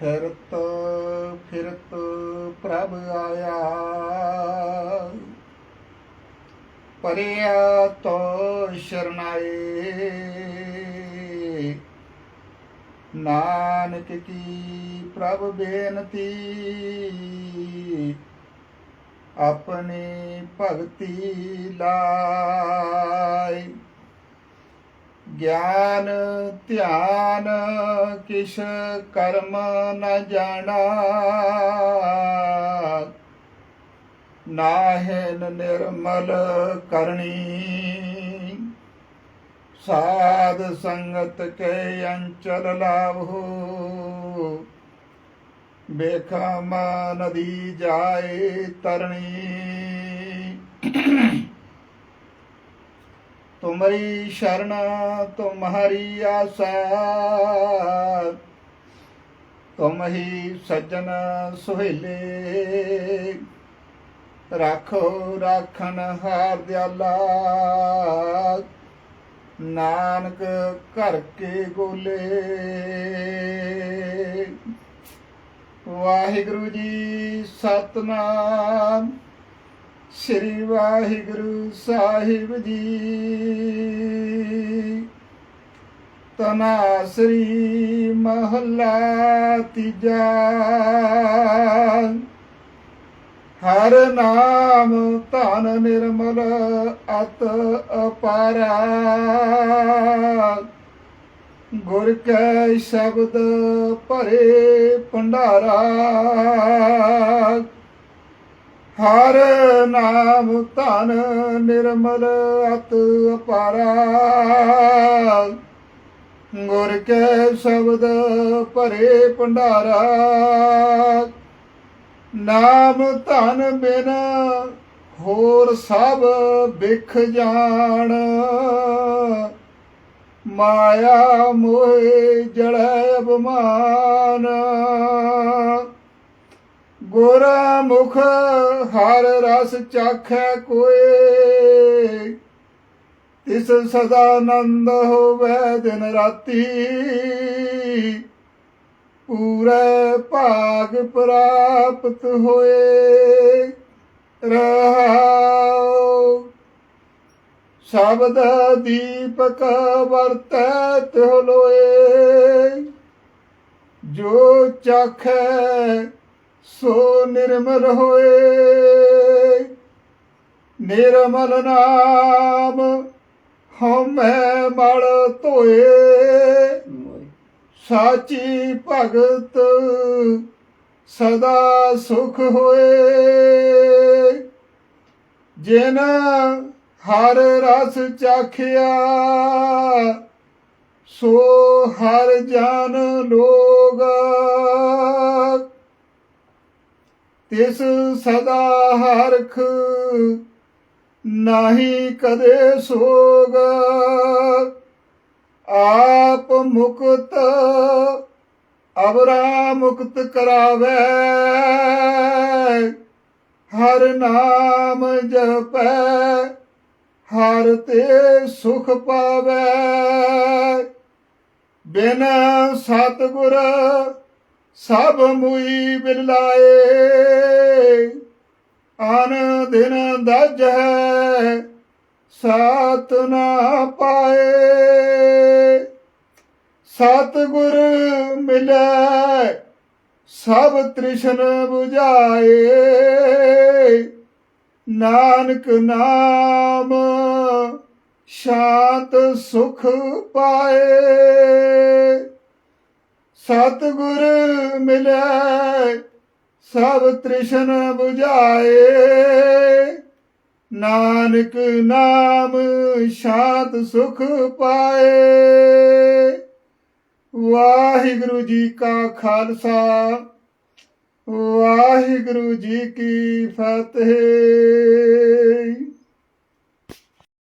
ਫਿਰਤ ਫਿਰਤ ਪ੍ਰਭ ਆਇਆ। ਪਰਿਆ ਤੋ ਸ਼ਰਨਾਏ। ਨਾਨਕ ਕੀ ਪ੍ਰਭ ਬੇਨਤੀ। ਆਪਣੀ ਭਗਤੀ ਲਾਇ। ਗਿਆਨ, ਧਿਆਨ, ਕਿਛ ਕਰਮ ਨ ਜਾਣਾ। ਨਾਹਿਨ ਨਿਰਮਲ ਕਰਨੀ। ਸਾਧ ਸੰਗਤ ਕੇ ਅੰਚਲ ਲਾਭੋ ਬੇਖਮ ਨਦੀ ਜਾਏ ਤਰਣੀ। ਤੁਮਰੀ ਸ਼ਰਨ ਤੁਮਹਰੀ ਆਸਾ। ਤੁਮ ਹੀ ਸੱਜਣ ਸੁਹੇਲੇ। ਰਾਖੋ ਰਾਖਣ ਹਾਰ ਦਿਆਲਾ। ਨਾਨਕ ਘਰ ਕੇ ਗੋਲੇ। ਵਾਹਿਗੁਰੂ ਜੀ ਸਤਨਾਮ। ਸ੍ਰੀ ਵਾਹਿਗੁਰੂ ਸਾਹਿਬ ਜੀ। ਤਨਾ ਸ੍ਰੀ ਮਹੱਲਾ ਤੀਜਾ। ਹਰ ਨਾਮ ਧਨ ਨਿਰਮਲ ਅਤ ਅਪਾਰਾ। ਗੁਰ ਕੈ ਸ਼ਬਦ ਭਰੇ ਭੰਡਾਰਾ। ਹਰ ਨਾਮ ਧਨ ਨਿਰਮਲ ਅਤ ਅਪਾਰਾ। ਗੁਰ ਕੈ ਸ਼ਬਦ ਭਰੇ ਭੰਡਾਰਾ। ਨਾਮ ਧਨ ਬਿਨ ਹੋਰ ਸਭ ਵਿਖ ਜਾਣ। ਮਾਇਆ ਮੋਹਿ ਜੜੈ ਅਭਮਾਨ। ਗੋਰਾ ਮੁਖ ਹਰ ਰਸ ਚਾਖੈ ਕੋਏ। ਇਸ ਸਦਾ ਆਨੰਦ ਹੋਵੇ ਦਿਨ ਰਾਤੀ। ਪੂਰੇ ਭਾਗ ਪ੍ਰਾਪਤ ਹੋਏ। ਰਹਾਉ। ਸ਼ਬਦ ਦੀਪਕ ਵਰਤੈ ਤਿਹੁ ਲੋਏ। ਜੋ ਚਖੈ ਸੋ ਨਿਰਮਲ ਹੋਏ। ਨਿਰਮਲ ਨਾਮ ਹਉਮੈ ਮਲ ਧੋਏ। ਸਾਚੀ ਭਗਤ ਸਦਾ ਸੁਖ ਹੋਏ। ਜਿਨ ਹਰ ਰਸ ਚਾਖਿਆ ਸੋ ਹਰ ਜਨ ਲੋਗ ਤਿਸ ਸਦਾ ਹਰਖ ਨਾਹੀ ਕਦੇ ਸੋਗ। ਆਪ ਮੁਕਤ ਅਵਰਾ ਮੁਕਤ ਕਰਾਵੇ। ਹਰ ਨਾਮ ਜਪੈ, ਹਰ ਤੇ ਸੁਖ ਪਾਵੇ। ਬਿਨ ਸਤਗੁਰ ਸਭ ਮੁਈ ਬਿਲਾਏ ਆਨ ਦਿਨ ਦਜ ਹੈ, ਸਾਤ ਨਾ ਪਾਏ। ਸਤਗੁਰ ਮਿਲੈ, ਸਭ ਤ੍ਰਿਸ਼ਨ 부ਝਾਏ। ਨਾਨਕ ਨਾਮ ਸ਼ਾਂਤ ਸੁਖ ਪਾਏ। ਸਤਿਗੁਰ ਮਿਲੈ, ਸਭ ਤ੍ਰਿਸ਼ਨ 부ਝਾਏ। ਨਾਨਕ ਨਾਮ ਸ਼ਾਂਤ ਸੁਖ ਪਾਏ। ਵਾਹਿਗੁਰੂ ਜੀ ਕਾ ਖਾਲਸਾ, ਵਾਹਿਗੁਰੂ ਜੀ ਕੀ ਫਤਿਹ।